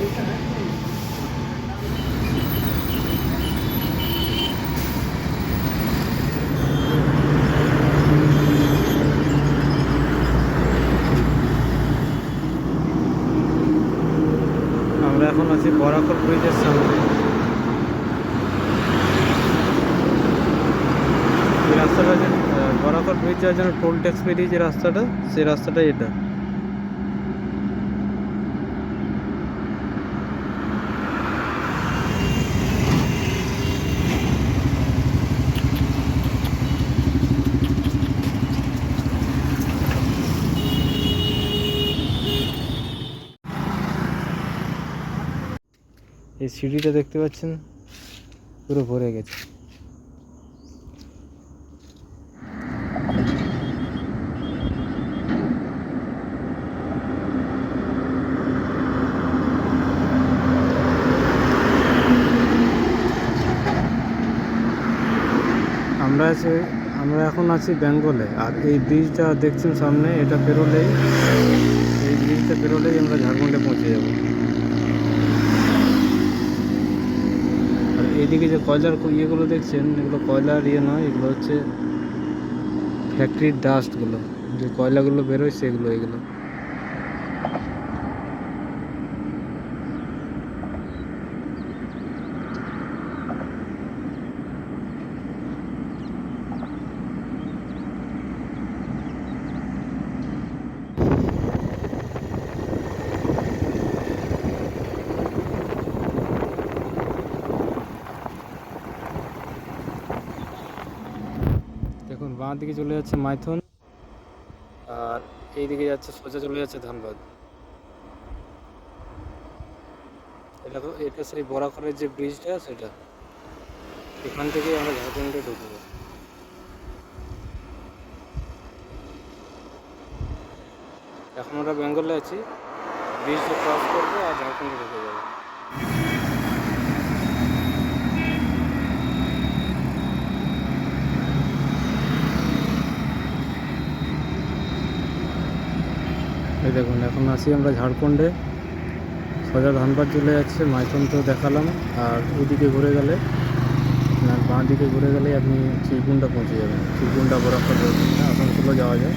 এখন আছি বরাকর ব্রিজের সামনে। এই রাস্তাটা বরাকর ব্রিজ যাওয়ার জন্য টোল ট্যাক্স পেরিয়ে যে রাস্তাটা, সেই রাস্তাটাই এটা। এই সিঁড়িটা দেখতে পাচ্ছেন? পুরো ভরে গেছে। আমরা আছি, আমরা এখন আছি বেঙ্গলে। আর এই ব্রিজটা দেখছেন সামনে? এটা পেরোলেই, এই ব্রিজটা পেরোলেই আমরা ঝাড়খণ্ডে পৌঁছে যাব আর এইদিকে যে কয়লার ইয়েগুলো দেখছেন, এগুলো কয়লার ইয়ে নয়, এগুলো হচ্ছে ফ্যাক্টরির ডাস্টগুলো যে কয়লাগুলো বেরোয় সেগুলো এগুলো দেখুন বাঁ দিকে চলে যাচ্ছে মাইথন। আর এই দিকে যাচ্ছে সোজা চলে যাচ্ছে ধানবাদ। এটা তো এটা সেই বরাকরের যে ব্রিজটা, সেটা। এখান থেকেই আমরা ঝাড়খণ্ডে ঢুকবো। এখন আমরা বেঙ্গলে আছি। ব্রিজটা ক্রস করব আর ঝাড়খণ্ডে ঢুকে যাব। এই দেখুন, এখন আসি আমরা ঝাড়খণ্ডে। সোজা ধানবাদ চলে যাচ্ছে, মাইথন তো দেখালাম। আর ওদিকে ঘুরে গেলে বাঁ দিকে ঘুরে গেলে আপনি চিরকুন্ডা পৌঁছে যাবেন। চিরকুন্ডা বরাক্ষা আসানসোলও যাওয়া যায়।